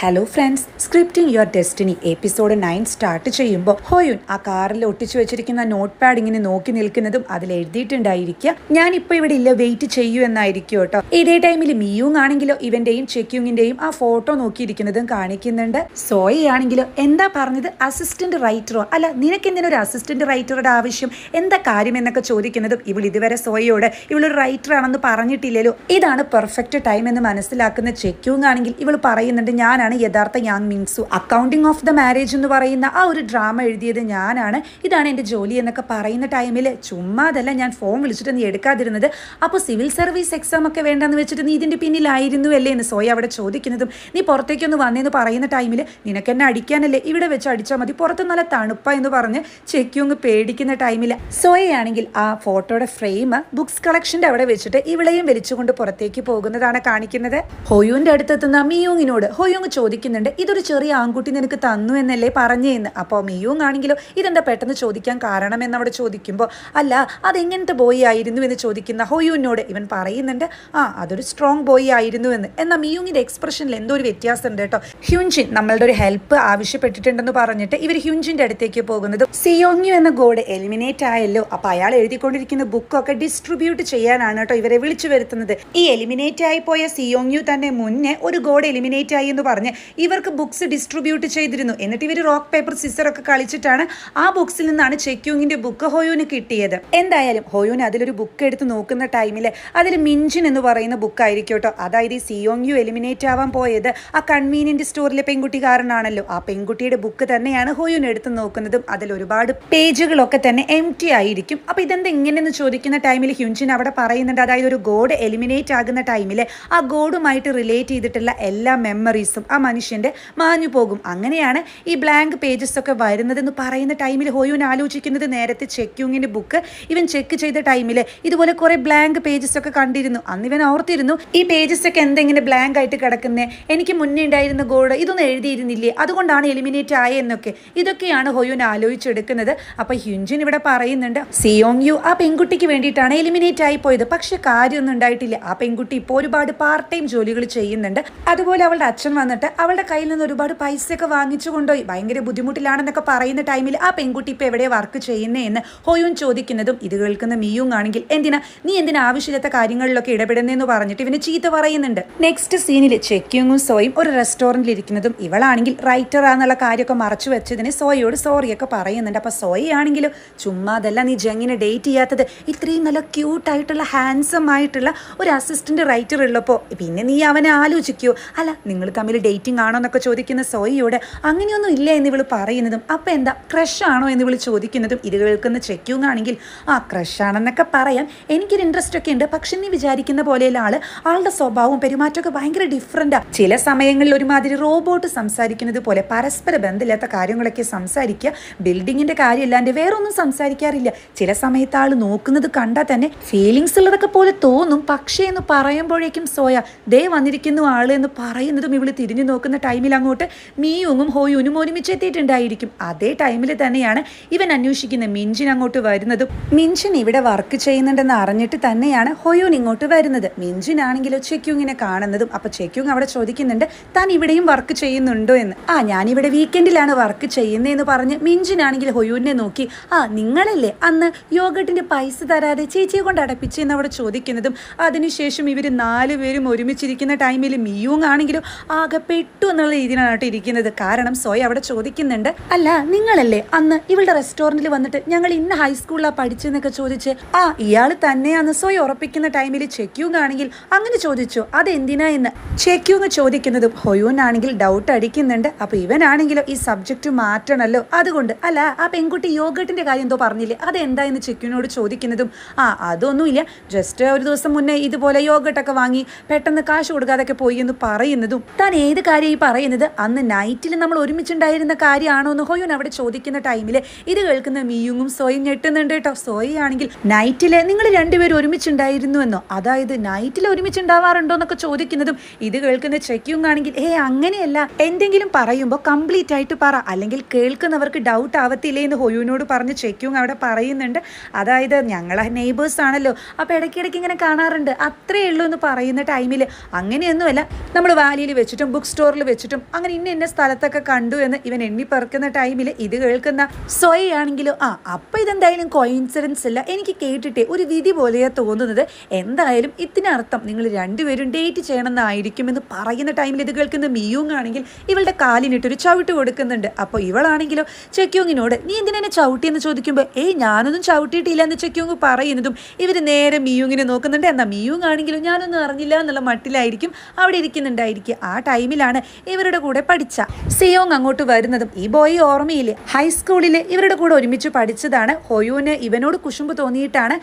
Hello friends scripting your destiny episode nine start ചെയ്യുമ്പോൾ ഹോയുൻ ആ കാറിൽ ഒട്ടിച്ചു വെച്ചിരിക്കുന്ന നോട്ട് പാഡ് ഇങ്ങനെ നോക്കി നിൽക്കുന്നതും അതിൽ എഴുതിയിട്ടുണ്ടായിരിക്കുക. ഞാനിപ്പോൾ ഇവിടെ ഇല്ല വെയിറ്റ് ചെയ്യൂ എന്നായിരിക്കും കേട്ടോ. ഇതേ ടൈമിൽ മിയൂങ് ആണെങ്കിലോ ഇവന്റെയും ചെക്യൂങ്ങിന്റെയും ആ ഫോട്ടോ നോക്കിയിരിക്കുന്നതും കാണിക്കുന്നുണ്ട്. സോയി ആണെങ്കിലോ എന്താ പറഞ്ഞത്? അസിസ്റ്റന്റ് റൈറ്ററോ അല്ല നിനക്ക് എന്തിനൊരു അസിസ്റ്റന്റ് റൈറ്ററുടെ ആവശ്യം? എന്താ കാര്യം എന്നൊക്കെ ചോദിക്കുന്നതും ഇവൾ ഇതുവരെ സോയിയോട് ഇവളൊരു റൈറ്റർ ആണെന്ന് പറഞ്ഞിട്ടില്ലല്ലോ. ഇതാണ് പെർഫെക്റ്റ് ടൈം എന്ന് മനസ്സിലാക്കുന്ന ചെക്യൂങ് ആണെങ്കിൽ ഇവൾ പറയുന്നുണ്ട് ഞാനാണ് യഥാർത്ഥ Yang Mingsu accounting of the marriage എന്ന് പറയുന്ന ആ ഒരു ഡ്രാമ എഴുതിയത് ഞാനാണ്. ഇതാണ് എന്റെ ജോലി എന്നൊക്കെ പറയുന്ന ടൈമിൽ ചുമ്മാതല്ല ഞാൻ ഫോൺ വിളിച്ചിട്ട് നീ എടുക്കാതിരുന്നത്. അപ്പോൾ സിവിൽ സർവീസ് എക്സാം ഒക്കെ വേണ്ടെന്ന് വെച്ചിട്ട് നീ ഇതിന്റെ പിന്നിലായിരുന്നു അല്ലേ എന്ന് സോയ അവിടെ ചോദിക്കുന്നതും നീ പുറത്തേക്കൊന്ന് വന്നേന്ന് പറയുന്ന ടൈമിൽ നിനക്ക് എന്നെ അടിക്കാനല്ലേ? ഇവിടെ വെച്ച് അടിച്ചാൽ മതി. പുറത്ത് നല്ല തണുപ്പ എന്ന് പറഞ്ഞ് ചെക്കിയൊന്ന് പേടിക്കുന്ന ടൈമിൽ സോയയാണെങ്കിൽ ആ ഫോട്ടോയുടെ ഫ്രെയിം ബുക്സ് കളക്ഷന്റെ അവിടെ വെച്ചിട്ട് ഇവിളെയും വലിച്ചുകൊണ്ട് പുറത്തേക്ക് പോകുന്നതാണ് കാണിക്കുന്നത്. ഹോയുവിന്റെ അടുത്തെത്തുന്ന മിയൂങ്ങിനോട് ഹൊയൂങ് ചോദിക്കുന്നുണ്ട് ഇതൊരു ചെറിയ ആൺകുട്ടി നിനക്ക് തന്നു എന്നല്ലേ പറഞ്ഞേന്ന് അപ്പോൾ മിയൂങ് ആണെങ്കിലോ ഇതെന്താ പെട്ടെന്ന് ചോദിക്കാൻ കാരണം? എന്ന് അവിടെ ചോദിക്കുമ്പോൾ അല്ല അതെങ്ങനത്തെ ബോയ് ആയിരുന്നു? എന്ന് ചോദിക്കുന്ന ഹോയുവിനോട് ഇവൻ പറയുന്നുണ്ട് ആ അതൊരു സ്ട്രോങ് ബോയ് ആയിരുന്നു എന്ന്. എന്നാൽ മിയൂങ്ങിന്റെ എക്സ്പ്രഷനിൽ എന്തോ ഒരു വ്യത്യാസം ഉണ്ട് കേട്ടോ. ഹ്യൂൻജിൻ നമ്മളുടെ ഒരു ഹെൽപ്പ് ആവശ്യപ്പെട്ടിട്ടുണ്ടെന്ന് പറഞ്ഞിട്ട് ഇവർ ഹ്യൂൻജിന്റെ അടുത്തേക്ക് പോകുന്നത് സിയോങ്യു എന്ന ഗോഡ് എലിമിനേറ്റ് ആയല്ലോ. അപ്പോൾ അയാൾ എഴുതിക്കൊണ്ടിരിക്കുന്ന ബുക്കൊക്കെ ഡിസ്ട്രിബ്യൂട്ട് ചെയ്യാനാണ് കേട്ടോ ഇവരെ വിളിച്ചു വരുത്തുന്നത്. ഈ എലിമിനേറ്റ് ആയി പോയ സിയോങ്യു തന്നെ മുന്നേ ഒരു ഗോഡ് എലിമിനേറ്റ് ആയി എന്ന് പറഞ്ഞ് ഇവർക്ക് ബുക്സ് ഡിസ്ട്രിബ്യൂട്ട് ചെയ്തിരുന്നു. എന്നിട്ട് ഇവർ റോക്ക് പേപ്പർ സിസർ ഒക്കെ കളിച്ചിട്ടാണ് ആ ബുക്സിൽ നിന്നാണ് ചെക്യൂങ്ങിന്റെ ബുക്ക് ഹോയൂന് കിട്ടിയത്. എന്തായാലും ഹോയൂന് അതിലൊരു ബുക്ക് എടുത്ത് നോക്കുന്ന ടൈമിൽ അതിൽ മിഞ്ചിൻ എന്ന് പറയുന്ന ബുക്ക് ആയിരിക്കും കേട്ടോ. അതായത് ഈ സിയോങ് യു എലിമിനേറ്റ് ആവാൻ പോയത് ആ കൺവീനിയന്റ് സ്റ്റോറിലെ പെൺകുട്ടി കാരനാണല്ലോ ആ പെൺകുട്ടിയുടെ ബുക്ക് തന്നെയാണ് ഹോയൂൻ എടുത്ത് നോക്കുന്നതും. അതിൽ ഒരുപാട് പേജുകളൊക്കെ തന്നെ എം ടി ആയിരിക്കും. അപ്പൊ ഇതെന്താ ഇങ്ങനെയെന്ന് ചോദിക്കുന്ന ടൈമിൽ ഹ്യുൻജിൻ അവിടെ പറയുന്നുണ്ട്. അതായത് ഒരു ഗോഡ് എലിമിനേറ്റ് ആകുന്ന ടൈമിൽ ആ ഗോഡുമായിട്ട് റിലേറ്റ് ചെയ്തിട്ടുള്ള എല്ലാ മെമ്മറീസും ആ മനുഷ്യന്റെ മാഞ്ഞു പോകും. അങ്ങനെയാണ് ഈ ബ്ലാങ്ക് പേജസ് ഒക്കെ വരുന്നതെന്ന് പറയുന്ന ടൈമിൽ ഹോയുൻ ആലോചിക്കുന്നത്. നേരത്തെ ചെക്കിങ്ങിന്റെ ബുക്ക് ഇവൻ ചെക്ക് ചെയ്ത ടൈമിൽ ഇതുപോലെ കുറെ ബ്ലാങ്ക് പേജസ് ഒക്കെ കണ്ടിരുന്നു. അന്ന് ഇവൻ ഓർത്തിരുന്നു ഈ പേജസ് ഒക്കെ എന്തെങ്കിലും ബ്ലാങ്ക് ആയിട്ട് കിടക്കുന്നത് എനിക്ക് മുന്നേ ഉണ്ടായിരുന്ന ഗോഡ് ഇതൊന്നും എഴുതിയിരുന്നില്ലേ? അതുകൊണ്ടാണ് എലിമിനേറ്റ് ആയെന്നൊക്കെ ഇതൊക്കെയാണ് ഹോയുൻ ആലോചിച്ചെടുക്കുന്നത്. അപ്പൊ ഹ്യുൻജിൻ ഇവിടെ പറയുന്നുണ്ട് സിയോങ് യു ആ പെൺകുട്ടിക്ക് വേണ്ടിയിട്ടാണ് എലിമിനേറ്റ് ആയി പോയത്. പക്ഷെ കാര്യമൊന്നും ഉണ്ടായിട്ടില്ല. ആ പെൺകുട്ടി ഇപ്പോൾ ഒരുപാട് പാർട്ട് ടൈം ജോലികൾ ചെയ്യുന്നുണ്ട്. അതുപോലെ അവളുടെ അച്ഛൻ വന്നിട്ട് അവളുടെ കയ്യിൽ നിന്ന് ഒരുപാട് പൈസയൊക്കെ വാങ്ങിച്ചു കൊണ്ടുപോയി. ഭയങ്കര ബുദ്ധിമുട്ടിലാണെന്നൊക്കെ പറയുന്ന ടൈമിൽ ആ പെൺകുട്ടി ഇപ്പോൾ എവിടെ വർക്ക് ചെയ്യുന്നേ എന്ന് ഹോയൂൻ ചോദിക്കുന്നതും ഇത് കേൾക്കുന്ന മിയും ആണെങ്കിൽ എന്തിനാ? നീ എന്തിനാ ആവശ്യമില്ലാത്ത കാര്യങ്ങളിലൊക്കെ ഇടപെടുന്നതെന്ന് പറഞ്ഞിട്ട് ഇവന് ചീത്ത പറയുന്നുണ്ട്. നെക്സ്റ്റ് സീനിൽ ചെക്കിങ്ങും സോയും ഒരു റെസ്റ്റോറന്റിൽ ഇരിക്കുന്നതും ഇവളാണെങ്കിൽ റൈറ്റർ ആണെന്നുള്ള കാര്യമൊക്കെ മറച്ചു വെച്ചതിന് സോയോട് സോറിയൊക്കെ പറയുന്നുണ്ട്. അപ്പോൾ സോയയാണെങ്കിലും ചുമ്മാ അതല്ല നീ ജങ്ങിനെ ഡേറ്റ് ചെയ്യാത്തത്. ഇത്രയും നല്ല ക്യൂട്ടായിട്ടുള്ള ഹാൻസം ആയിട്ടുള്ള ഒരു അസിസ്റ്റന്റ് റൈറ്റർ ഉള്ളപ്പോൾ പിന്നെ നീ അവനെ ആലോചിക്കോ. അല്ല നിങ്ങൾ തമ്മിൽ ഡേറ്റിംഗ് ആണോ എന്നൊക്കെ ചോദിക്കുന്ന സോയിയോട് അങ്ങനെയൊന്നും ഇല്ല എന്ന് ഇവൾ പറയുന്നതും അപ്പം എന്താ ക്രഷ് ആണോ എന്ന് ഇവൾ ചോദിക്കുന്നതും ഇത് കേൾക്കുന്ന ചെക്യൂങ് ആണെങ്കിൽ ആ ക്രഷ് ആണെന്നൊക്കെ പറയാം എനിക്കൊരു ഇൻട്രസ്റ്റ് ഒക്കെ ഉണ്ട്. പക്ഷെ നീ വിചാരിക്കുന്ന പോലെയുള്ള ആൾ ആളുടെ സ്വഭാവവും പെരുമാറ്റമൊക്കെ ഭയങ്കര ഡിഫറന്റാണ് ചില സമയങ്ങളിൽ ഒരുമാതിരി റോബോട്ട് സംസാരിക്കുന്നത് പോലെ പരസ്പര ബന്ധമില്ലാത്ത കാര്യങ്ങളൊക്കെ സംസാരിക്കുക ബിൽഡിങ്ങിന്റെ കാര്യമില്ലാണ്ട് വേറൊന്നും സംസാരിക്കാറില്ല. ചില സമയത്ത് ആൾ നോക്കുന്നത് കണ്ടാൽ തന്നെ ഫീലിങ്സ് ഉള്ളതൊക്കെ പോലെ തോന്നും. പക്ഷേ എന്ന് പറയുമ്പോഴേക്കും സോയ ദേ വന്നിരിക്കുന്നു ആൾ എന്ന് പറയുന്നതും ഇവൾ തിരിഞ്ഞു നോക്കുന്ന ടൈമിൽ അങ്ങോട്ട് മീയുങ്ങും ഹോയുനും ഒരുമിച്ച് എത്തിയിട്ടുണ്ടായിരിക്കും. അതേ ടൈമിൽ തന്നെയാണ് ഇവൻ അന്വേഷിക്കുന്ന മിഞ്ചിൻ അങ്ങോട്ട് വരുന്നത്. മിഞ്ചിൻ ഇവിടെ വർക്ക് ചെയ്യുന്നുണ്ടെന്ന് അറിഞ്ഞിട്ട് തന്നെയാണ് ഹോയൂൻ ഇങ്ങോട്ട് വരുന്നത്. മിഞ്ചിൻ ആണെങ്കിലോ ചെക്യൂങ്ങിനെ കാണുന്നതും. അപ്പൊ ചെക്യൂങ് അവിടെ ചോദിക്കുന്നുണ്ട് താൻ ഇവിടെയും വർക്ക് ചെയ്യുന്നുണ്ടോ? എന്ന്. ആ ഞാനിവിടെ വീക്കെൻഡിലാണ് വർക്ക് ചെയ്യുന്നതെന്ന് പറഞ്ഞ് മിഞ്ചിൻ ആണെങ്കിൽ ഹൊയൂനെ നോക്കി ആ നിങ്ങളല്ലേ അന്ന് യോഗട്ടിന്റെ പൈസ തരാതെ ചേച്ചിയെ കൊണ്ട് അടപ്പിച്ചെന്ന് അവിടെ ചോദിക്കുന്നതും. അതിനുശേഷം ഇവർ നാലുപേരും ഒരുമിച്ചിരിക്കുന്ന ടൈമിൽ മിയൂങ് ആണെങ്കിലും ആകെ പെട്ടു എന്നുള്ള രീതിയിലാണ് കേട്ടോ ഇരിക്കുന്നത്. കാരണം സോയ അവിടെ ചോദിക്കുന്നുണ്ട് അല്ല നിങ്ങളല്ലേ അന്ന് ഇവളുടെ റെസ്റ്റോറന്റിൽ വന്നിട്ട് ഞങ്ങൾ ഇന്ന ഹൈസ്കൂളിലാണ് പഠിച്ചെന്നൊക്കെ ചോദിച്ച് ആ ഇയാൾ തന്നെയാന്ന് സോയ ഉറപ്പിക്കുന്ന ടൈമിൽ ചെക്യൂങ് ആണെങ്കിൽ അങ്ങനെ ചോദിച്ചു അതെന്തിനാ എന്ന്? ചെക്യൂങ് ചോദിക്കുന്നത് ഹൊയൂൻ ആണെങ്കിൽ ഡൗട്ട് അടിക്കുന്നുണ്ട്. അപ്പൊ ഇവനാണെങ്കിലോ ഈ സബ്ജക്റ്റ് മാറ്റണല്ലോ. അതുകൊണ്ട് അല്ല ആ പെൺകുട്ടി യോഗട്ടിന്റെ കാര്യം എന്തോ പറഞ്ഞില്ലേ? അതെന്താ എന്ന് ചെക്യൂനോട് ചോദിക്കുന്നതും ആ അതൊന്നുമില്ല. ജസ്റ്റ് ഒരു ദിവസം മുന്നേ ഇതുപോലെ യോഗട്ടൊക്കെ വാങ്ങി പെട്ടെന്ന് കാശ് കൊടുക്കാതൊക്കെ പോയി എന്ന് പറയുന്നതും താൻ ഏത് കാര്യം ഈ പറയുന്നത്? അന്ന് നൈറ്റിൽ നമ്മൾ ഒരുമിച്ചുണ്ടായിരുന്ന കാര്യമാണോ എന്ന് ഹോയുൻ അവിടെ ചോദിക്കുന്ന ടൈമിൽ ഇത് കേൾക്കുന്ന മീയുങ്ങും സോയും ഞെട്ടുന്നുണ്ട് കേട്ടോ. സോയി ആണെങ്കിൽ നൈറ്റിൽ നിങ്ങൾ രണ്ടുപേരും ഒരുമിച്ചുണ്ടായിരുന്നു എന്നോ? അതായത് നൈറ്റിൽ ഒരുമിച്ചുണ്ടാവാറുണ്ടോ എന്നൊക്കെ ചോദിക്കുന്നതും ഇത് കേൾക്കുന്ന ചെക്കിയും ആണെങ്കിൽ ഏ അങ്ങനെയല്ല. എന്തെങ്കിലും പറയുമ്പോൾ കംപ്ലീറ്റ് ആയിട്ട് പറ. അല്ലെങ്കിൽ കേൾക്കുന്നവർക്ക് ഡൗട്ട് ആവത്തില്ലേ എന്ന് ഹോയുവിനോട് പറഞ്ഞ് ചെക്കിയും അവിടെ പറയുന്നുണ്ട്. അതായത് ഞങ്ങളെ നെയ്ബേഴ്സ് ആണല്ലോ. അപ്പോൾ ഇടയ്ക്കിടയ്ക്ക് ഇങ്ങനെ കാണാറുണ്ട്. അത്രേ ഉള്ളൂ എന്ന് പറയുന്ന ടൈമിൽ അങ്ങനെയൊന്നുമല്ല. നമ്മൾ വാലിയിൽ വെച്ചിട്ടും ബുക്ക് സ്റ്റോറിൽ വെച്ചിട്ടും അങ്ങനെ ഇന്ന ഇന്ന സ്ഥലത്തൊക്കെ കണ്ടു എന്ന് ഇവൻ എണ്ണി പറക്കുന്ന ടൈമിൽ ഇത് കേൾക്കുന്ന സ്വയാണെങ്കിലോ ആ അപ്പം ഇതെന്തായാലും കോയിൻസിഡൻസ് അല്ല. എനിക്ക് കേട്ടിട്ടേ ഒരു വിധി പോലെയാ തോന്നുന്നത്. എന്തായാലും ഇതിനർത്ഥം നിങ്ങൾ രണ്ടുപേരും ഡേറ്റ് ചെയ്യണമെന്നായിരിക്കുമെന്ന് പറയുന്ന ടൈമിൽ ഇത് കേൾക്കുന്ന മിയൂങ് ആണെങ്കിൽ ഇവളുടെ കാലിനിട്ടൊരു ചവിട്ട് കൊടുക്കുന്നുണ്ട്. അപ്പോൾ ഇവളാണെങ്കിലോ ചെക്യൂങ്ങിനോട് നീ എന്തിനെ ചവിട്ടിയെന്ന് ചോദിക്കുമ്പോൾ ഏയ് ഞാനൊന്നും ചവിട്ടിയിട്ടില്ല എന്ന് ചെക്യൂങ് പറയുന്നതും ഇവർ നേരെ മിയൂങ്ങിനെ നോക്കുന്നുണ്ട്. എന്നാൽ മിയൂങ് ആണെങ്കിലും ഞാനൊന്നും അറിഞ്ഞില്ല എന്നുള്ള മട്ടിലായിരിക്കും അവിടെ ഇരിക്കുന്നുണ്ടായിരിക്കും ആ ടൈമിലാണ് ഇവരുടെ കൂടെ പഠിച്ച. സിയോങ് അങ്ങോട്ട് വരുന്നതും ഈ ബോയ് ഓർമ്മയില്ലേ ഹൈസ്കൂളിൽ ഇവരുടെ കൂടെ ഒരുമിച്ച് പഠിച്ചതാണ്. ഹൊയൂന് ഇവനോട് കുശുമ്പ് തോന്നിയിട്ടാണ്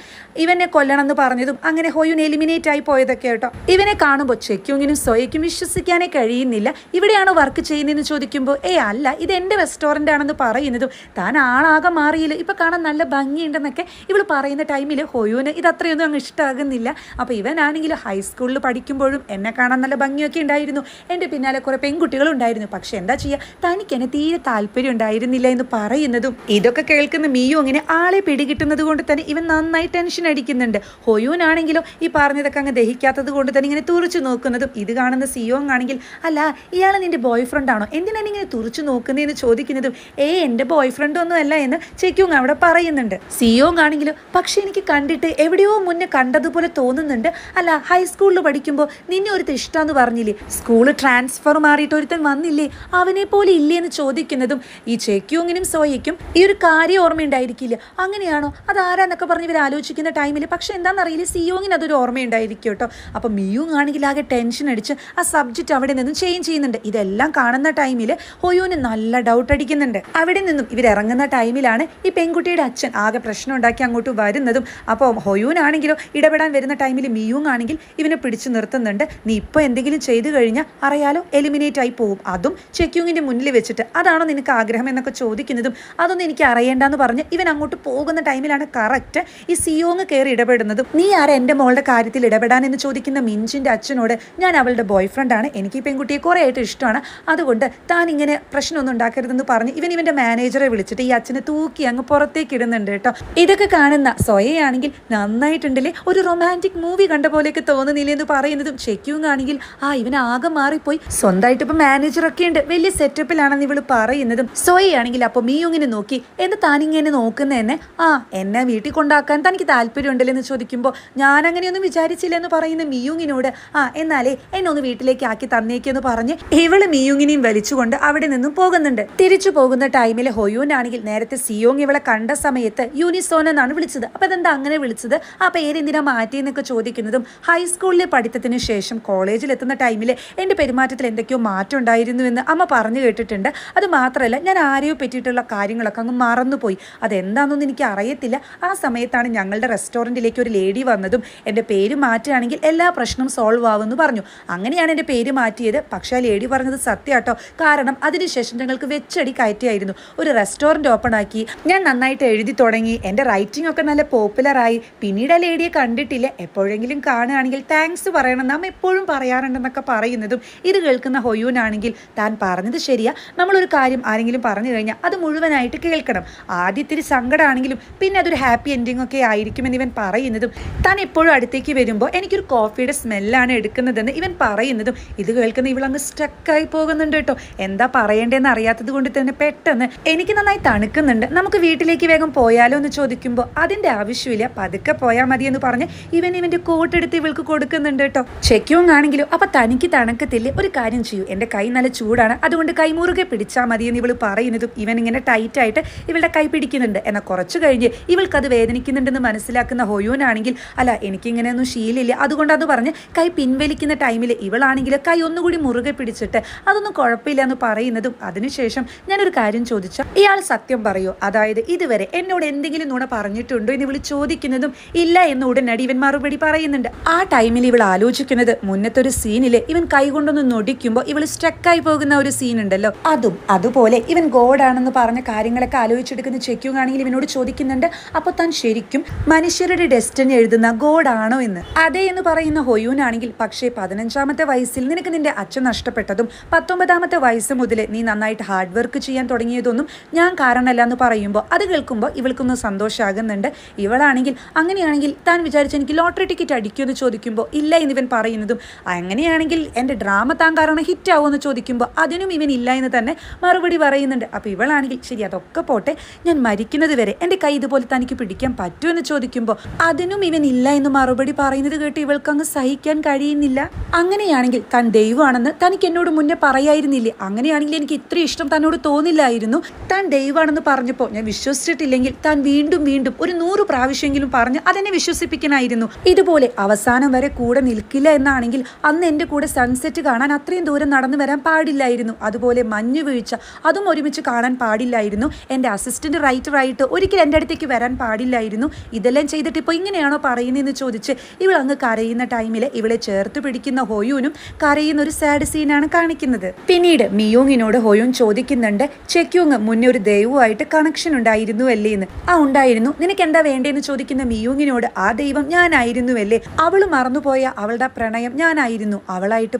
ഇവനെ കൊല്ലണം എന്ന് പറഞ്ഞതും അങ്ങനെ ഹോയൂൻ എലിമിനേറ്റ് ആയി പോയതൊക്കെ കേട്ടോ. ഇവനെ കാണുമ്പോൾ ചെക്യൂങ്ങിനും സോയയ്ക്കും വിശ്വസിക്കാനേ കഴിയുന്നില്ല. ഇവിടെയാണോ വർക്ക് ചെയ്യുന്നതെന്ന് ചോദിക്കുമ്പോൾ ഏ അല്ല ഇത് എന്റെ റെസ്റ്റോറന്റ് ആണെന്ന് പറയുന്നതും താൻ ആളാകെ മാറിയില്ല ഇപ്പൊ കാണാൻ നല്ല ഭംഗിയുണ്ടെന്നൊക്കെ ഇവൾ പറയുന്ന ടൈമിൽ ഹൊയൂന് ഇത് അത്രയൊന്നും അങ്ങ് ഇഷ്ടമാകുന്നില്ല അപ്പോൾ ഇവനാണെങ്കിൽ ഹൈസ്കൂളിൽ പഠിക്കുമ്പോഴും എന്നെ കാണാൻ നല്ല ഭംഗിയൊക്കെ ഉണ്ടായിരുന്നു. എന്റെ പിന്നാലെ കുറെ പെൺകുട്ടികളുണ്ടായിരുന്നു. പക്ഷെ എന്താ ചെയ്യുക തനിക്ക് എന്നെ തീരെ താല്പര്യം ഉണ്ടായിരുന്നില്ല എന്ന് പറയുന്നതും ഇതൊക്കെ കേൾക്കുന്ന മീയു അങ്ങനെ ആളെ പിടികിട്ടുന്നത് കൊണ്ട് തന്നെ ഇവൻ നന്നായി ടെൻഷൻ അടിക്കുന്നുണ്ട്. ഹൊയൂനാണെങ്കിലോ ഈ പറഞ്ഞതൊക്കെ അങ്ങ് ദഹിക്കാത്തത് കൊണ്ട് തന്നെ ഇങ്ങനെ തുറച്ചു നോക്കുന്നതും ഇത് കാണുന്ന സിയോങ് ആണെങ്കിൽ അല്ല ഇയാൾ നിന്റെ ബോയ് ഫ്രണ്ട് ആണോ എന്തിനാണ് ഇങ്ങനെ തുറച്ചു നോക്കുന്നതെന്ന് ചോദിക്കുന്നതും? ഏ എന്റെ ബോയ് ഫ്രണ്ട് ഒന്നും അല്ല എന്ന് ചെക്യൂങ് അവിടെ പറയുന്നുണ്ട്. സിയോങ് ആണെങ്കിലും പക്ഷെ എനിക്ക് കണ്ടിട്ട് എവിടെയോ മുന്നേ കണ്ടതുപോലെ തോന്നുന്നുണ്ട്. അല്ല ഹൈസ്കൂളിൽ പഠിക്കുമ്പോൾ നിന്നെ ഒരു ഇഷ്ടമെന്ന് പറഞ്ഞില്ലേ? സ്കൂൾ ട്രാൻസ്ഫർ മാറിയിട്ട് ഒരുത്തൻ വന്നില്ലേ? അവനെ പോലെ ഇല്ലേ എന്ന് ചോദിക്കുന്നതും ഈ ചേക്യൂങ്ങിനും സോയയ്ക്കും ഈ ഒരു കാര്യം ഓർമ്മയുണ്ടായിരിക്കില്ല. അങ്ങനെയാണോ? അത് ആരാന്നൊക്കെ പറഞ്ഞ് ഇവർ ആലോചിക്കുന്ന ടൈമിൽ പക്ഷെ എന്താണെന്നറിയില്ല സിയോങ്ങിന് അതൊരു ഓർമ്മയുണ്ടായിരിക്കും കേട്ടോ. അപ്പം മിയൂങ് ആണെങ്കിൽ ആകെ ടെൻഷൻ അടിച്ച് ആ സബ്ജക്റ്റ് അവിടെ നിന്നും ചേഞ്ച് ചെയ്യുന്നുണ്ട്. ഇതെല്ലാം കാണുന്ന ടൈമിൽ ഹൊയൂന് നല്ല ഡൗട്ട് അടിക്കുന്നുണ്ട്. അവിടെ നിന്നും ഇവർ ഇറങ്ങുന്ന ടൈമിലാണ് ഈ പെൺകുട്ടിയുടെ അച്ഛൻ ആകെ പ്രശ്നം ഉണ്ടാക്കി അങ്ങോട്ട് വരുന്നതും. അപ്പോൾ ഹൊയൂനാണെങ്കിലോ ഇടപെടാൻ വരുന്ന ടൈമിൽ മിയൂങ് ആണെങ്കിൽ ഇവനെ പിടിച്ചു നിർത്തുന്നുണ്ട്. നീ ഇപ്പോൾ എന്തെങ്കിലും ചെയ്തു കഴിഞ്ഞാൽ അറിയാലോ എലിമിനേറ്റ് ആയി പോകും അതും ചെക്യൂങ്ങിന്റെ മുന്നിൽ വെച്ചിട്ട് അതാണോ നിനക്ക് ആഗ്രഹം എന്നൊക്കെ ചോദിക്കുന്നതും അതൊന്നും എനിക്ക് അറിയേണ്ടെന്ന് പറഞ്ഞ് ഇവൻ അങ്ങോട്ട് പോകുന്ന ടൈമിലാണ് കറക്റ്റ് ഈ സിയോങ് കയറി ഇടപെടുന്നതും. നീ ആരാ എന്റെ മോളുടെ കാര്യത്തിൽ ഇടപെടാൻ എന്ന് ചോദിക്കുന്ന മിഞ്ചിന്റെ അച്ഛനോട് ഞാൻ അവളുടെ ബോയ് ഫ്രണ്ടാണ് എനിക്ക് ഈ പെൺകുട്ടിയെ കുറേ ആയിട്ട് ഇഷ്ടമാണ്. അതുകൊണ്ട് താൻ ഇങ്ങനെ പ്രശ്നമൊന്നും ഉണ്ടാക്കരുതെന്ന് പറഞ്ഞ് ഇവൻ ഇവന്റെ മാനേജറെ വിളിച്ചിട്ട് ഈ അച്ഛനെ തൂക്കി അങ്ങ് പുറത്തേക്ക് ഇടുന്നുണ്ട് കേട്ടോ. ഇതൊക്കെ കാണുന്ന സ്വയയാണെങ്കിൽ നന്നായിട്ടുണ്ടല്ലേ? ഒരു റൊമാന്റിക് മൂവി കണ്ട പോലെയൊക്കെ തോന്നുന്നില്ല എന്ന് പറയുന്നതും ചെക്യൂങ് ആണെങ്കിൽ ആ ഇവൻ മാറിപ്പോയി. സ്വന്തമായിട്ട് ഇപ്പൊ മാനേജറൊക്കെ ഉണ്ട് വലിയ സെറ്റപ്പിലാണെന്ന് ഇവൾ പറയുന്നതും സോയി ആണെങ്കിൽ അപ്പൊ മീയുങ്ങിനെ നോക്കി എന്ത് താനിങ്ങനെ നോക്കുന്ന എന്നെ ആ എന്നെ വീട്ടിൽ കൊണ്ടാക്കാൻ തനിക്ക് താല്പര്യം ഉണ്ടല്ലോ എന്ന് ചോദിക്കുമ്പോൾ ഞാൻ അങ്ങനെയൊന്നും വിചാരിച്ചില്ല എന്ന് പറയുന്ന മിയുങ്ങിനോട് ആ എന്നാലേ എന്നെ ഒന്ന് വീട്ടിലേക്ക് ആക്കി തന്നേക്കെന്ന് പറഞ്ഞ് ഇവൾ മിയുങ്ങിനെയും വലിച്ചുകൊണ്ട് അവിടെ നിന്നും പോകുന്നുണ്ട്. തിരിച്ചു പോകുന്ന ടൈമിൽ ഹൊയൂനാണെങ്കിൽ നേരത്തെ സിയോങ് ഇവളെ കണ്ട സമയത്ത് യൂനിസോൻ എന്നാണ് വിളിച്ചത്. അപ്പൊ അതെന്താ അങ്ങനെ വിളിച്ചത്? ആ പേരെന്തിനാ മാറ്റിയെന്നൊക്കെ ചോദിക്കുന്നതും ഹൈസ്കൂളിലെ പഠിത്തത്തിന് ശേഷം കോളേജിൽ എത്തുന്ന ടൈമിൽ എന്റെ പെരുമാറ്റത്തിൽ എന്തൊക്കെയോ മാറ്റം ഉണ്ടായിരുന്നു എന്ന് അമ്മ പറഞ്ഞു കേട്ടിട്ടുണ്ട്. അത് മാത്രമല്ല ഞാൻ ആരെയോ പറ്റിയിട്ടുള്ള കാര്യങ്ങളൊക്കെ അങ്ങ് മറന്നുപോയി. അതെന്താണെന്നൊന്നും എനിക്ക് അറിയത്തില്ല. ആ സമയത്താണ് ഞങ്ങളുടെ റെസ്റ്റോറന്റിലേക്ക് ഒരു ലേഡി വന്നതും എന്റെ പേര് മാറ്റുകയാണെങ്കിൽ എല്ലാ പ്രശ്നവും സോൾവ് ആവുമെന്ന് പറഞ്ഞു. അങ്ങനെയാണ് എന്റെ പേര് മാറ്റിയത്. പക്ഷേ ആ ലേഡി പറഞ്ഞത് സത്യാട്ടോ കാരണം അതിനുശേഷം ഞങ്ങൾക്ക് വെച്ചടി കയറ്റിയായിരുന്നു. ഒരു റെസ്റ്റോറന്റ് ഓപ്പൺ ആക്കി ഞാൻ നന്നായിട്ട് എഴുതി തുടങ്ങി. എന്റെ റൈറ്റിംഗ് ഒക്കെ നല്ല പോപ്പുലറായി. പിന്നീട് ആ ലേഡിയെ കണ്ടിട്ടില്ല. എപ്പോഴെങ്കിലും കാണുകയാണെങ്കിൽ താങ്ക്സ് പറയണം നാം എപ്പോഴും പറയാറുണ്ടെന്നൊക്കെ പറയുന്നതും ഇത് കേൾക്കുന്ന ഹൊയൂനാണെങ്കിൽ താൻ പറഞ്ഞത് ശരിയാ. നമ്മളൊരു കാര്യം ആരെങ്കിലും പറഞ്ഞു കഴിഞ്ഞാൽ അത് മുഴുവനായിട്ട് കേൾക്കണം. ആദ്യത്തിരി സങ്കടമാണെങ്കിലും പിന്നെ അതൊരു ഹാപ്പി എൻഡിങ് ഒക്കെ ആയിരിക്കുമെന്ന് ഇവൻ പറയുന്നതും താൻ എപ്പോഴും അടുത്തേക്ക് വരുമ്പോൾ എനിക്കൊരു കോഫിയുടെ സ്മെല്ലാണ് എടുക്കുന്നതെന്ന് ഇവൻ പറയുന്നതും ഇത് കേൾക്കുന്ന ഇവളങ്ങ് സ്റ്റക്കായി പോകുന്നുണ്ട് കേട്ടോ. എന്താ പറയേണ്ടതെന്ന് അറിയാത്തത് കൊണ്ട് തന്നെ പെട്ടെന്ന് എനിക്ക് നന്നായി തണുക്കുന്നുണ്ട്. നമുക്ക് വീട്ടിലേക്ക് വേഗം പോയാലോ എന്ന് ചോദിക്കുമ്പോൾ അതിന്റെ ആവശ്യമില്ല. പതുക്കെ പോയാൽ മതി എന്ന് പറഞ്ഞ് ഇവൻ ഇവന്റെ കോട്ടെടുത്ത് ഇവൾക്ക് കൊടുക്കുന്നുണ്ട് കേട്ടോ. ചെക്യൂങ് ആണെങ്കിലും അപ്പം തനിക്ക് തണുക്കത്തില്ലേ? ഒരു കാര്യം ചെയ്യൂ. എന്റെ കൈ നല്ല ചൂടാണ്. അതുകൊണ്ട് കൈമുറുകെ പിടിച്ചാൽ മതി എന്ന് ഇവൾ പറയുന്നതും ഇവൻ ഇങ്ങനെ ടൈറ്റായിട്ട് ഇവളുടെ കൈ പിടിക്കുന്നുണ്ട്. എന്നാൽ കുറച്ച് കഴിഞ്ഞ് ഇവൾക്കത് വേദനിക്കുന്നുണ്ടെന്ന് മനസ്സിലാക്കുന്ന ഹൊയൂനാണെങ്കിൽ അല്ല എനിക്കിങ്ങനെയൊന്നും ശീലില്ല അതുകൊണ്ട് അത് പറഞ്ഞ് കൈ പിൻവലിക്കുന്ന ടൈമിൽ ഇവളാണെങ്കിൽ കൈ ഒന്നുകൂടി മുറുകെ പിടിച്ചിട്ട് അതൊന്നും കുഴപ്പമില്ല എന്ന് പറയുന്നതും അതിനുശേഷം ഞാനൊരു കാര്യം ചോദിച്ചാൽ ഇയാൾ സത്യം പറയോ. അതായത് ഇതുവരെ എന്നോട് എന്തെങ്കിലും നുണ പറഞ്ഞിട്ടുണ്ടോ എന്ന് ഇവൾ ചോദിക്കുന്നതും ഇല്ല എന്ന് ഉടനടി ഇവൻ മറുപടി പറയുന്നുണ്ട്. ആ ടൈമിൽ ഇവൾ ആലോചിക്കുന്നത് മുന്നത്തെ ഒരു സീനിൽ ഇവൻ കൈകൊണ്ടൊന്ന് നൊടിക്കുമ്പോൾ ഇവൾ സ്ട്രക്കായി പോകുന്ന ഒരു സീൻ ഉണ്ടല്ലോ. അതും അതുപോലെ ഇവൻ ഗോഡാണെന്ന് പറഞ്ഞ കാര്യങ്ങളൊക്കെ ആലോചിച്ചെടുക്കുന്ന ചെക്കുകയാണെങ്കിൽ ആണെങ്കിൽ ഇവനോട് ചോദിക്കുന്നുണ്ട് അപ്പൊ താൻ ശരിക്കും മനുഷ്യരുടെ ഡെസ്റ്റിനി എഴുതുന്ന ഗോഡാണോ എന്ന്? അതെ എന്ന് പറയുന്ന ഹൊയൂനാണെങ്കിൽ പക്ഷേ പതിനഞ്ചാമത്തെ വയസ്സിൽ നിനക്ക് നിന്റെ അച്ഛൻ നഷ്ടപ്പെട്ടതും പത്തൊമ്പതാമത്തെ വയസ്സ് മുതൽ നീ നന്നായിട്ട് ഹാർഡ് വർക്ക് ചെയ്യാൻ തുടങ്ങിയതൊന്നും ഞാൻ കാരണമല്ല എന്ന് പറയുമ്പോൾ അത് കേൾക്കുമ്പോൾ ഇവൾക്കൊന്ന് സന്തോഷമാകുന്നുണ്ട് ഇവളാണെങ്കിൽ അങ്ങനെയാണെങ്കിൽ താൻ വിചാരിച്ച എനിക്ക് ലോട്ടറി ടിക്കറ്റ് അടിക്കുമെന്ന് ചോദിക്കുമ്പോൾ ഇല്ല എന്നിവൻ പറയുന്നതും അങ്ങനെയാണെങ്കിൽ എന്റെ ഡ്രാമ താൻ കാരണം ഹിറ്റ് ആവുമെന്ന് ചോദിക്കുമ്പോൾ അതിനും ഇവൻ ഇല്ല എന്ന് തന്നെ മറുപടി പറയുന്നുണ്ട്. അപ്പോൾ ഇവളാണെങ്കിൽ ശരി അതൊക്കെ പോട്ടെ. ഞാൻ മരിക്കുന്നത് വരെ എന്റെ കൈ ഇതുപോലെ തനിക്ക് പിടിക്കാൻ പറ്റുമെന്ന് ചോദിക്കുമ്പോൾ അതിനും ഇവൻ ഇല്ല എന്ന് മറുപടി പറയുന്നത് കേട്ട് ഇവൾക്ക് അങ്ങ് സഹിക്കാൻ കഴിയുന്നില്ല. അങ്ങനെയാണെങ്കിൽ താൻ ദൈവമാണെന്ന് തനിക്ക് എന്നോട് മുന്നേ പറയായിരുന്നില്ലേ? അങ്ങനെയാണെങ്കിൽ എനിക്ക് ഇത്ര ഇഷ്ടം തന്നോട് തോന്നില്ലായിരുന്നു. താൻ ദൈവമാണെന്ന് പറഞ്ഞപ്പോൾ ഞാൻ വിശ്വസിച്ചിട്ടില്ലെങ്കിൽ താൻ വീണ്ടും വീണ്ടും ഒരു നൂറ് പ്രാവശ്യമെങ്കിലും പറഞ്ഞ് അതെന്നെ വിശ്വസിപ്പിക്കാനായിരുന്നു. ഇതുപോലെ അവസാനം വരെ കൂടെ നിൽക്കില്ല എന്നാണെങ്കിൽ അന്ന് എന്റെ കൂടെ സൺസെറ്റ് കാണാൻ അത്രയും ദൂരം നടന്നു വരാൻ പാടില്ലായിരുന്നു. അതുപോലെ മഞ്ഞ് വീഴ്ച അതും ഒരുമിച്ച് കാണാൻ പാടില്ലായിരുന്നു. എന്റെ അസിസ്റ്റന്റ് റൈറ്ററായിട്ട് ഒരിക്കലും എന്റെ അടുത്തേക്ക് വരാൻ പാടില്ലായിരുന്നു. ഇതെല്ലാം ചെയ്തിട്ട് ഇപ്പോൾ ഇങ്ങനെയാണോ പറയുന്നതെന്ന് ചോദിച്ച് ഇവൾ അങ്ങ് കരയുന്ന ടൈമിൽ ഇവളെ ചേർത്ത് പിടിക്കുന്ന ഹോയൂനും കരയുന്ന ഒരു സാഡ് സീനാണ് കാണിക്കുന്നത്. പിന്നീട് മിയോങ്ങിനോട് ഹോയൂൻ ചോദിക്കുന്നുണ്ട് ചെക്യൂങ് മുന്നേ ഒരു ദൈവമായിട്ട് കണക്ഷൻ ഉണ്ടായിരുന്നു അല്ലേ എന്ന്? ആ ഉണ്ടായിരുന്നു. നിനക്ക് എന്താ വേണ്ടതെന്ന് ചോദിക്കുന്ന മിയൂങ്ങിനോട് ആ ദൈവം ഞാനായിരുന്നു അല്ലേ അവൾ മറന്നുപോയ അവളുടെ പ്രണയം ഞാനായിരുന്നു. അവളായിട്ട്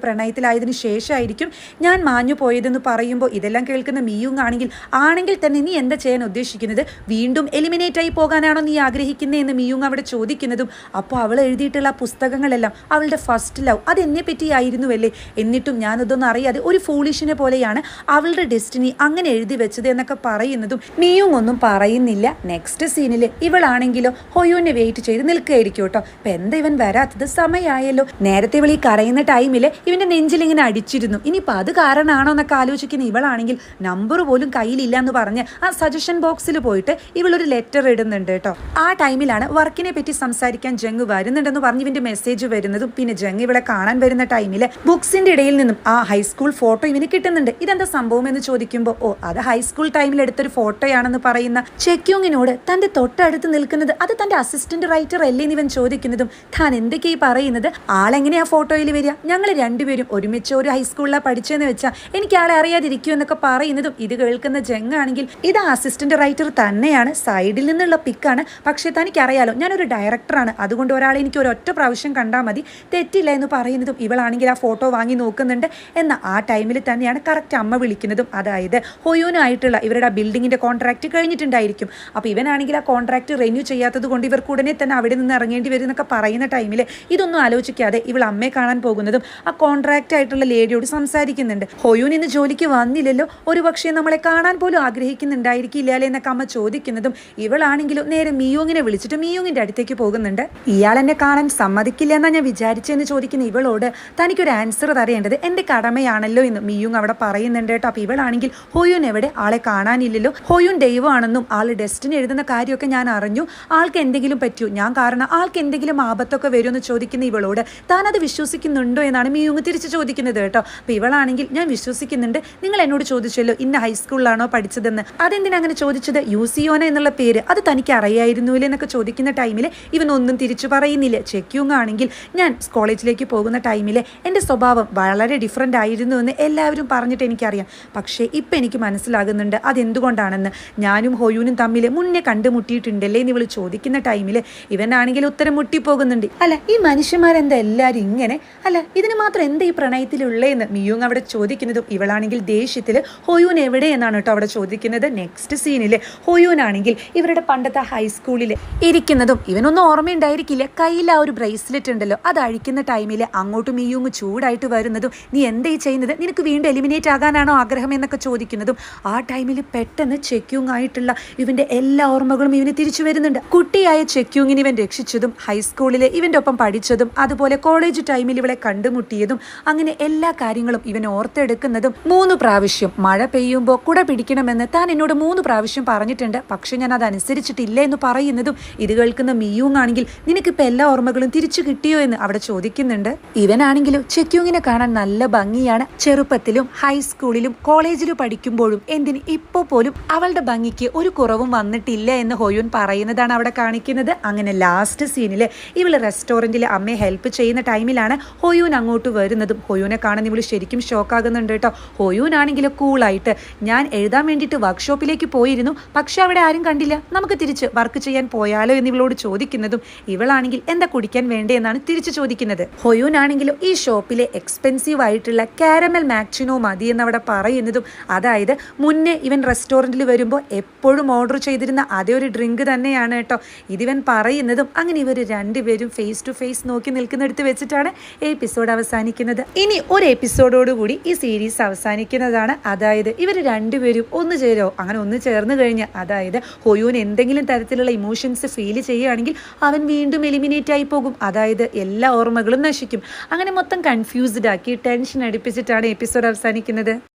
പ്രണയത്തിലായതിനു ശേഷമായിരിക്കും ഞാൻ മാഞ്ഞു പോയതെന്ന് പറയുമ്പോൾ ഇതെല്ലാം കേൾക്കുന്ന മിയൂങ് ആണെങ്കിൽ ആണെങ്കിൽ തന്നെ നീ എന്താ ചെയ്യാൻ ഉദ്ദേശിക്കുന്നത്? വീണ്ടും എലിമിനേറ്റ് ആയി പോകാനാണോ നീ ആഗ്രഹിക്കുന്നത് എന്ന് മിയൂങ് അവിടെ ചോദിക്കുന്നതും അപ്പോൾ അവൾ എഴുതിയിട്ടുള്ള പുസ്തകങ്ങളെല്ലാം അവളുടെ ഫസ്റ്റ് ലവ് അത് എന്നെ പറ്റിയായിരുന്നുവല്ലേ എന്നിട്ടും ഞാനതൊന്നും അറിയാതെ ഒരു ഫൂളിഷിനെ പോലെയാണ് അവളുടെ ഡെസ്റ്റിനി അങ്ങനെ എഴുതി വെച്ചത് എന്നൊക്കെ പറയുന്നതും മിയൂങ് ഒന്നും പറയുന്നില്ല. നെക്സ്റ്റ് സീനിൽ ഇവളാണെങ്കിലോ ഹൊയോനെ വെയിറ്റ് ചെയ്ത് നിൽക്കുകയായിരിക്കും കേട്ടോ. അപ്പം എന്താ ഇവൻ വരാത്തത്? സമയമായല്ലോ നേരത്തെ ഇവൾ ഈ കരയുന്ന ടൈമിൽ ഇവന്റെ നെഞ്ചിൽ ഇങ്ങനെ അടിച്ചിരുന്നു. ഇനിയിപ്പോൾ അത് കാരണമാണോ എന്നൊക്കെ ആലോചിക്കുന്ന ഇവളാണെങ്കിൽ നമ്പർ പോലും കയ്യിലില്ല എന്ന് പറഞ്ഞ് ആ സജഷൻ ബോക്സിൽ പോയിട്ട് ഇവളൊരു ലെറ്റർ ഇടുന്നുണ്ട് കേട്ടോ. ആ ടൈമിലാണ് വർക്കിനെ പറ്റി സംസാരിക്കാൻ ജങ് വരുന്നുണ്ടെന്ന് പറഞ്ഞ് ഇവന്റെ മെസ്സേജ് വരുന്നതും പിന്നെ ജങ് ഇവളെ കാണാൻ വരുന്ന ടൈമിൽ ബുക്സിന്റെ ഇടയിൽ നിന്നും ആ ഹൈസ്കൂൾ ഫോട്ടോ ഇവന് കിട്ടുന്നുണ്ട്. ഇതെന്താ സംഭവം എന്ന് ചോദിക്കുമ്പോൾ ഓ അത് ഹൈസ്കൂൾ ടൈമിൽ എടുത്തൊരു ഫോട്ടോയാണെന്ന് പറയുന്ന ചെക്യൂങ്ങിനോട് തന്റെ തൊട്ടടുത്ത് നിൽക്കുന്നത് അത് തന്റെ അസിസ്റ്റന്റ് റൈറ്റർ അല്ലേ ഇവൻ ചോദിക്കുന്നതും താൻ എന്തൊക്കെയായി പറയുന്നത്? ആളെങ്ങനെയാ ഫോട്ടോയിൽ വരിക? ഞങ്ങൾ രണ്ടുപേരും ഒരുമിച്ച് ഒരു ഹൈസ്കൂളിലാണ് പഠിച്ചതെന്ന് വെച്ചാൽ എനിക്ക് ആളെ അറിയാതിരിക്കൂ എന്നൊക്കെ പറയുന്നതും ഇത് കേൾക്കുന്ന ജങ്ങാണെങ്കിൽ ഇത് അസിസ്റ്റന്റ് റൈറ്റർ തന്നെയാണ്. സൈഡിൽ നിന്നുള്ള പിക്കാണ് പക്ഷേ തനിക്കറിയാലോ ഞാനൊരു ഡയറക്ടറാണ് അതുകൊണ്ട് ഒരാളെ എനിക്ക് ഒരൊറ്റ പ്രാവശ്യം കണ്ടാൽ മതി. തെറ്റില്ല എന്ന് പറയുന്നതും ഇവളാണെങ്കിൽ ആ ഫോട്ടോ വാങ്ങി നോക്കുന്നുണ്ട് എന്ന ആ ടൈമിൽ തന്നെയാണ് കറക്റ്റ് അമ്മ വിളിക്കുന്നതും. അതായത് ഹൊയൂനായിട്ടുള്ള ഇവരുടെ ആ ബിൽഡിങ്ങിന്റെ കോൺട്രാക്റ്റ് കഴിഞ്ഞിട്ടുണ്ടായിരിക്കും. അപ്പോൾ ഇവനാണെങ്കിൽ ആ കോൺട്രാക്ട് റിന്യൂ ചെയ്യാത്തത് കൊണ്ട് ഇവർക്ക് ഉടനെ തന്നെ അവിടെ നിന്ന് ഇറങ്ങേണ്ടി വരും എന്നൊക്കെ പറയുന്ന ടൈമിൽ ഇതൊന്നും ആലോചിക്കാതെ ഇവൾ അമ്മയെ കാണാൻ പോകുന്നതും ആ കോൺട്രാക്റ്റ് ലേഡിയോട് സംസാരിക്കുന്നുണ്ട്. ഹൊയൂൻ ഇന്ന് ജോലിക്ക് വന്നില്ലല്ലോ. ഒരു പക്ഷേ നമ്മളെ കാണാൻ പോലും ആഗ്രഹിക്കുന്നുണ്ടായിരിക്കില്ല എന്നൊക്കെ അമ്മ ചോദിക്കുന്നതും ഇവളാണെങ്കിലും നേരെ മിയോങ്ങിനെ വിളിച്ചിട്ട് മിയോങ്ങിന്റെ അടുത്തേക്ക് പോകുന്നുണ്ട്. ഇയാൾ എന്നെ കാണാൻ സമ്മതിക്കില്ല എന്നാ ഞാൻ വിചാരിച്ചെന്ന് ചോദിക്കുന്ന ഇവളോട് തനിക്കൊരു ആൻസർ തരേണ്ടത് എന്റെ കടമയാണല്ലോ എന്ന് മിയൂങ് അവിടെ പറയുന്നുണ്ട് കേട്ടോ. അപ്പൊ ഇവളാണെങ്കിൽ ഹോയൂൻ എവിടെ? ആളെ കാണാനില്ലല്ലോ. ഹോയൂൻ ദൈവമാണെന്നും ആൾ ഡെസ്റ്റിനി എഴുതുന്ന കാര്യമൊക്കെ ഞാൻ അറിഞ്ഞു. ആൾക്ക് എന്തെങ്കിലും പറ്റൂ. ഞാൻ കാരണം ആൾക്ക് എന്തെങ്കിലും ആപത്തൊക്കെ വരുമെന്ന് ചോദിക്കുന്ന ഇവളോട് താൻ അത് വിശ്വസിക്കുന്നുണ്ടോ എന്നാണ് മിയൂങ് തിരിച്ചു ചോദിക്കുന്നത്. കേട്ടോ. അപ്പൊ ഇവളാണെങ്കിൽ ഞാൻ വിശ്വസിക്കുന്നുണ്ട്. നിങ്ങൾ എന്നോട് ചോദിച്ചല്ലോ ഇന്ന ഹൈസ്കൂളിലാണോ പഠിച്ചതെന്ന്? അതെന്തിനാ അങ്ങനെ ചോദിച്ചത്? യൂസിയോന എന്നുള്ള പേര്. അത് തനിക്ക് അറിയായിരുന്നുല്ലേ എന്നൊക്കെ ചോദിക്കുന്ന ടൈമിൽ ഇവനൊന്നും തിരിച്ചു പറയുന്നില്ല. ചെക്യൂങ് ആണെങ്കിൽ ഞാൻ കോളേജിലേക്ക് പോകുന്ന ടൈമിൽ എന്റെ സ്വഭാവം വളരെ ഡിഫറെന്റ് ആയിരുന്നു എന്ന് എല്ലാവരും പറഞ്ഞിട്ട് എനിക്കറിയാം. പക്ഷേ ഇപ്പം എനിക്ക് മനസ്സിലാകുന്നുണ്ട് അതെന്തുകൊണ്ടാണെന്ന്. ഞാനും ഹോയൂനും തമ്മിൽ മുന്നേ കണ്ടുമുട്ടിയിട്ടുണ്ടല്ലേ എന്ന് ഇവൾ ചോദിക്കുന്ന ടൈമിൽ ഇവനാണെങ്കിൽ ഉത്തരം മുട്ടിപ്പോകുന്നുണ്ട്. അല്ല ഈ മനുഷ്യന്മാരെന്താ എല്ലാവരും ഇങ്ങനെ? അല്ല ഇതിന് മാത്രം എന്താ ഈ പ്രണയത്തിലുള്ളതെന്ന് മിയൂങ് അവിടെ ചോദിക്കുന്നതും ഇവളാണെങ്കിൽ ദേഷ്യത്തിൽ ഹോയൂൻ എവിടെ എന്നാണ് കേട്ടോ അവിടെ ചോദിക്കുന്നത്. നെക്സ്റ്റ് സീനിൽ ഹൊയൂനാണെങ്കിൽ ഇവരുടെ പണ്ടത്തെ ഹൈസ്കൂളിൽ ഇരിക്കുന്നതും ഇവനൊന്നും ഓർമ്മയുണ്ടായിരിക്കില്ല. കയ്യിൽ ആ ഒരു ബ്രേസ്ലെറ്റ് ഉണ്ടല്ലോ അത് അഴിക്കുന്ന ടൈമിൽ അങ്ങോട്ടും മിയൂങ് ചൂടായിട്ട് വരുന്നതും നീ എന്തേ ചെയ്യുന്നത്? നിനക്ക് വീണ്ടും എലിമിനേറ്റ് ആകാനാണോ ആഗ്രഹം? എന്നൊക്കെ ചോദിക്കുന്നതും ആ ടൈമിൽ പെട്ടെന്ന് ചെക്യൂങ് ആയിട്ടുള്ള ഇവന്റെ എല്ലാ ഓർമ്മകളും ഇവന് തിരിച്ചു വരുന്നുണ്ട്. കുട്ടിയായ ചെക്യൂങ്ങിന് ഇവൻ രക്ഷിച്ചതും ഹൈസ്കൂളിൽ ഇവന്റെ ഒപ്പം പഠിച്ചതും അതുപോലെ കോളേജ് ടൈമിൽ ഇവളെ കണ്ടുമുട്ടിയതും അങ്ങനെ എല്ലാ കാര്യങ്ങളും ഇവൻ ഓർത്തെടുക്കുന്നതും മൂന്ന് പ്രാവശ്യം മഴ പെയ്യുമ്പോൾ കുട പിടിക്കണമെന്ന് താൻ എന്നോട് മൂന്ന് പ്രാവശ്യം പറഞ്ഞിട്ടുണ്ട്. പക്ഷെ ഞാൻ അത് അനുസരിച്ചിട്ടില്ല എന്ന് പറയുന്നതും ഇത് കേൾക്കുന്ന മിയൂങ് ആണെങ്കിൽ നിനക്കിപ്പോൾ എല്ലാ ഓർമ്മകളും തിരിച്ചു കിട്ടിയോ എന്ന് അവിടെ ചോദിക്കുന്നുണ്ട്. ഇവനാണെങ്കിലും ചെക്യൂങ്ങിനെ കാണാൻ നല്ല ഭംഗിയാണ്. ചെറുപ്പത്തിലും ഹൈസ്കൂളിലും കോളേജിലും പഠിക്കുമ്പോഴും എന്തിന് ഇപ്പോൾ പോലും അവളുടെ ഭംഗിക്ക് ഒരു കുറവും വന്നിട്ടില്ല എന്ന് ഹോയുൻ പറയുന്നതാണ് അവിടെ കാണിക്കുന്നത്. അങ്ങനെ ലാസ്റ്റ് സീനിൽ ഇവൾ റെസ്റ്റോറന്റിൽ അമ്മയെ ഹെൽപ്പ് ചെയ്യുന്ന ടൈമിലാണ് ഹൊയൂൻ അങ്ങോട്ട് വരുന്നതും ഹൊയൂനെ കാണാൻ ഇവൾ ശരിക്കും ഷോക്കാകുന്നുണ്ട് കേട്ടോ. ഹൊയൂൻ ആണെങ്കിൽ കൂളായിട്ട് ഞാൻ എഴുതാൻ വേണ്ടിയിട്ട് വർക്ക്ഷോപ്പിലേക്ക് പോയിരുന്നു. പക്ഷെ അവിടെ ആരും കണ്ടില്ല. നമുക്ക് തിരിച്ച് വർക്ക് ചെയ്യാൻ പോയാലോ എന്ന് ഇവളോട് ചോദിക്കുന്നതും ഇവളാണെങ്കിൽ എന്താ കുടിക്കാൻ വേണ്ടേ എന്നാണ് തിരിച്ചു ചോദിക്കുന്നത്. ഹൊയൂനാണെങ്കിലും ഈ ഷോപ്പിലെ എക്സ്പെൻസീവ് ആയിട്ടുള്ള കാരമൽ മാക്സിനോ മതി എന്നവിടെ പറയുന്നതും അതായത് മുന്നേ ഇവൻ റെസ്റ്റോറന്റിൽ വരുമ്പോൾ എപ്പോഴും ഓർഡർ ചെയ്തിരുന്ന അതേ ഒരു ഡ്രിങ്ക് തന്നെയാണ് കേട്ടോ. ഇതിവൻ പറയുന്നതും അങ്ങനെ ഇവർ രണ്ടുപേരും ഫേസ് ടു ഫേസ് നോക്കി നിൽക്കുന്നിടത്ത് വെച്ചിട്ടാണ് എപ്പിസോഡ് അവസാനിക്കുന്നത്. ഇനി ഒരു എപ്പിസോഡോടുകൂടി ഈ സീരീസ് അവസാനിക്കുന്നതാണ്. അതായത് ഇവർ രണ്ടുപേരും ഒന്ന് ചേരോ? അങ്ങനെ ഒന്ന് ചേർന്ന് കഴിഞ്ഞ് അതായത് ഹൊയൂൻ എന്തെങ്കിലും തരത്തിലുള്ള ഇമോഷൻസ് ഫീൽ ചെയ്യുകയാണെങ്കിൽ അവൻ വീണ്ടും എലിമിനേറ്റ് ആയി പോകും. അതായത് എല്ലാ ഓർമ്മകളും നശിക്കും. അങ്ങനെ മൊത്തം കൺഫ്യൂസ്ഡ് ആക്കി ടെൻഷൻ അടുപ്പിച്ചിട്ടാണ് എപ്പിസോഡ് അവസാനിക്കുന്നത്.